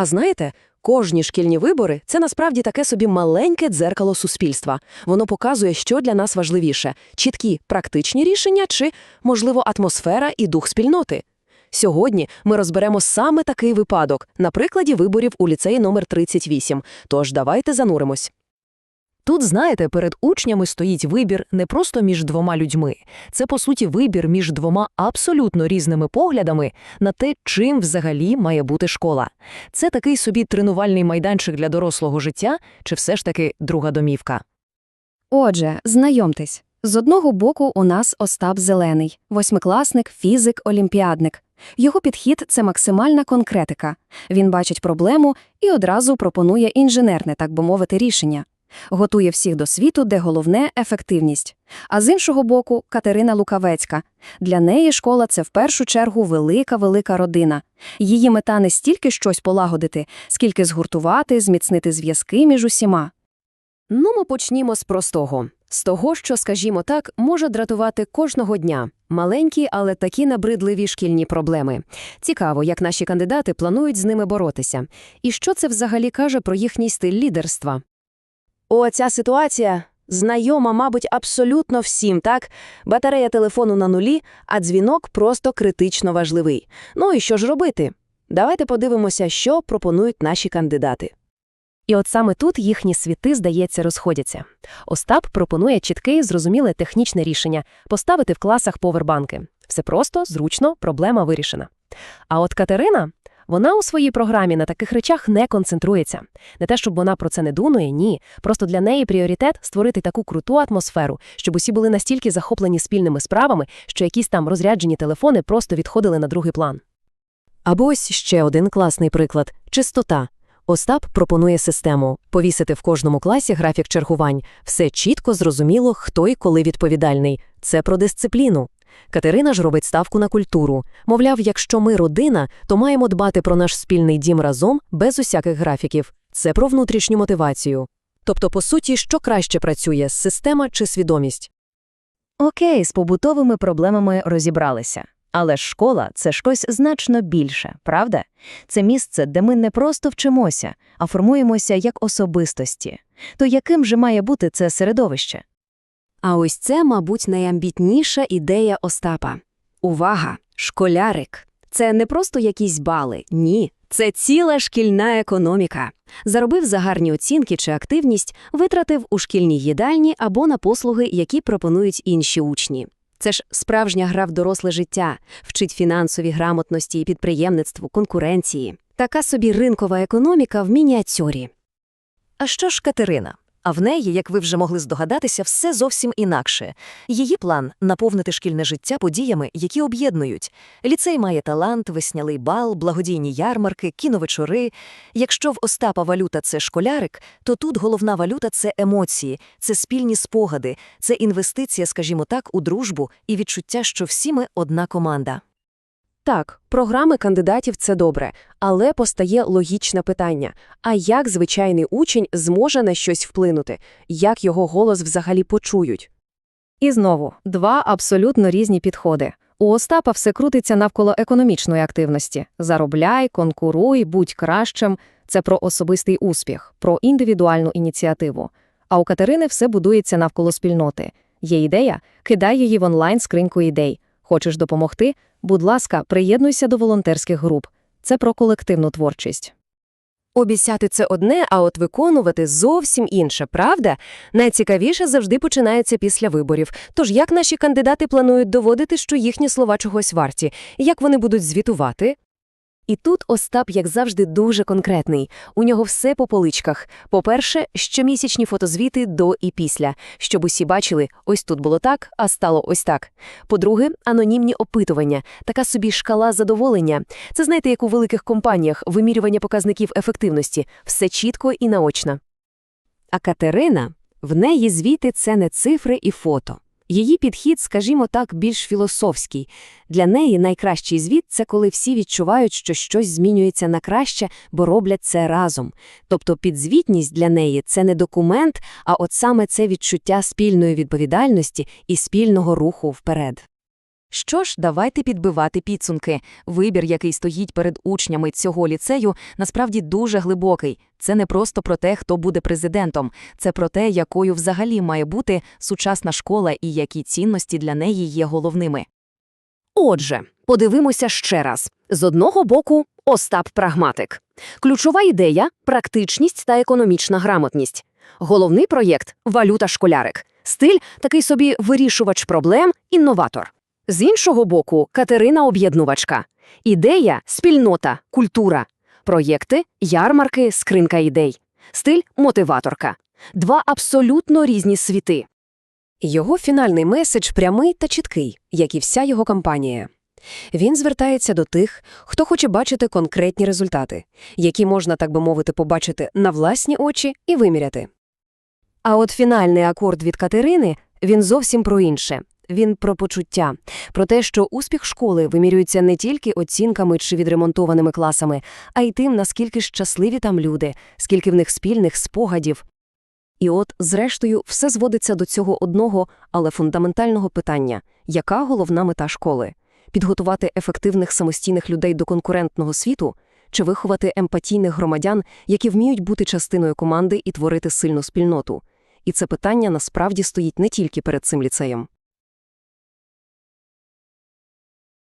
А знаєте, кожні шкільні вибори це насправді таке собі маленьке дзеркало суспільства. Воно показує, що для нас важливіше: чіткі практичні рішення чи, можливо, атмосфера і дух спільноти. Сьогодні ми розберемо саме такий випадок на прикладі виборів у ліцеї номер 38. Тож давайте зануримось. Тут, знаєте, перед учнями стоїть вибір не просто між двома людьми. Це, по суті, вибір між двома абсолютно різними поглядами на те, чим взагалі має бути школа. Це такий собі тренувальний майданчик для дорослого життя, чи все ж таки друга домівка? Отже, знайомтесь. З одного боку у нас Остап Зелений, восьмикласник, фізик, олімпіадник. Його підхід – це максимальна конкретика. Він бачить проблему і одразу пропонує інженерне, так би мовити, рішення. Готує всіх до світу, де головне – ефективність. А з іншого боку – Катерина Лукавецька. Для неї школа – це в першу чергу велика-велика родина. Її мета не стільки щось полагодити, скільки згуртувати, зміцнити зв'язки між усіма. Ну, ми почнімо з простого. З того, що, скажімо так, може дратувати кожного дня. Маленькі, але такі набридливі шкільні проблеми. Цікаво, як наші кандидати планують з ними боротися. І що це взагалі каже про їхній стиль лідерства? О, ця ситуація знайома, мабуть, абсолютно всім, так? Батарея телефону на нулі, а дзвінок просто критично важливий. Ну і що ж робити? Давайте подивимося, що пропонують наші кандидати. І от саме тут їхні світи, здається, розходяться. Остап пропонує чітке і зрозуміле технічне рішення – поставити в класах повербанки. Все просто, зручно, проблема вирішена. А от Катерина, вона у своїй програмі на таких речах не концентрується. Не те, щоб вона про це не думає, ні. Просто для неї пріоритет – створити таку круту атмосферу, щоб усі були настільки захоплені спільними справами, що якісь там розряджені телефони просто відходили на другий план. Або ось ще один класний приклад – чистота. Остап пропонує систему повісити в кожному класі графік чергувань. Все чітко, зрозуміло, хто і коли відповідальний. Це про дисципліну. Катерина ж робить ставку на культуру. Мовляв, якщо ми родина, то маємо дбати про наш спільний дім разом, без усяких графіків. Це про внутрішню мотивацію. Тобто, по суті, що краще працює – система чи свідомість? Окей, з побутовими проблемами розібралися. Але школа – це щось значно більше, правда? Це місце, де ми не просто вчимося, а формуємося як особистості. То яким же має бути це середовище? А ось це, мабуть, найамбітніша ідея Остапа. Увага! Школярик! Це не просто якісь бали, ні. Це ціла шкільна економіка. Заробив за гарні оцінки чи активність, витратив у шкільній їдальні або на послуги, які пропонують інші учні. Це ж справжня гра в доросле життя, вчить фінансові грамотності, підприємництву, конкуренції. Така собі ринкова економіка в мініатюрі. А що ж Катерина? А в неї, як ви вже могли здогадатися, все зовсім інакше. Її план – наповнити шкільне життя подіями, які об'єднують. Ліцей має талант, веснялий бал, благодійні ярмарки, кіновечори. Якщо в Остапа валюта – це школярик, то тут головна валюта – це емоції, це спільні спогади, це інвестиція, скажімо так, у дружбу і відчуття, що всі ми одна команда. Так, програми кандидатів – це добре, але постає логічне питання. А як звичайний учень зможе на щось вплинути? Як його голос взагалі почують? І знову, два абсолютно різні підходи. У Остапа все крутиться навколо економічної активності. Заробляй, конкуруй, будь кращим. Це про особистий успіх, про індивідуальну ініціативу. А у Катерини все будується навколо спільноти. Є ідея – кидай її в онлайн-скриньку ідей. Хочеш допомогти? Будь ласка, приєднуйся до волонтерських груп. Це про колективну творчість. Обіцяти це одне, а от виконувати зовсім інше, правда? Найцікавіше завжди починається після виборів. Тож як наші кандидати планують доводити, що їхні слова чогось варті? Як вони будуть звітувати? І тут Остап, як завжди, дуже конкретний. У нього все по поличках. По-перше, щомісячні фотозвіти до і після, щоб усі бачили, ось тут було так, а стало ось так. По-друге, анонімні опитування, така собі шкала задоволення. Це знаєте, як у великих компаніях вимірювання показників ефективності, все чітко і наочно. А Катерина, в неї звіти це не цифри і фото. Її підхід, скажімо так, більш філософський. Для неї найкращий звіт це коли всі відчувають, що щось змінюється на краще, бо роблять це разом. Тобто підзвітність для неї це не документ, а от саме це відчуття спільної відповідальності і спільного руху вперед. Що ж, давайте підбивати підсумки. Вибір, який стоїть перед учнями цього ліцею, насправді дуже глибокий. Це не просто про те, хто буде президентом, це про те, якою взагалі має бути сучасна школа і які цінності для неї є головними. Отже, подивимося ще раз. З одного боку – Остап прагматик. Ключова ідея – практичність та економічна грамотність. Головний проєкт – валюта школярик. Стиль – такий собі вирішувач проблем, інноватор. З іншого боку – Катерина об'єднувачка. Ідея – спільнота, культура. Проєкти – ярмарки, скринка ідей. Стиль – мотиваторка. Два абсолютно різні світи. Його фінальний меседж прямий та чіткий, як і вся його кампанія. Він звертається до тих, хто хоче бачити конкретні результати, які можна, так би мовити, побачити на власні очі і виміряти. А от фінальний акорд від Катерини він зовсім про інше. Він про почуття, про те, що успіх школи вимірюється не тільки оцінками чи відремонтованими класами, а й тим, наскільки щасливі там люди, скільки в них спільних спогадів. І от, зрештою, все зводиться до цього одного, але фундаментального питання – яка головна мета школи? Підготувати ефективних самостійних людей до конкурентного світу? Чи виховати емпатійних громадян, які вміють бути частиною команди і творити сильну спільноту? І це питання насправді стоїть не тільки перед цим ліцеєм.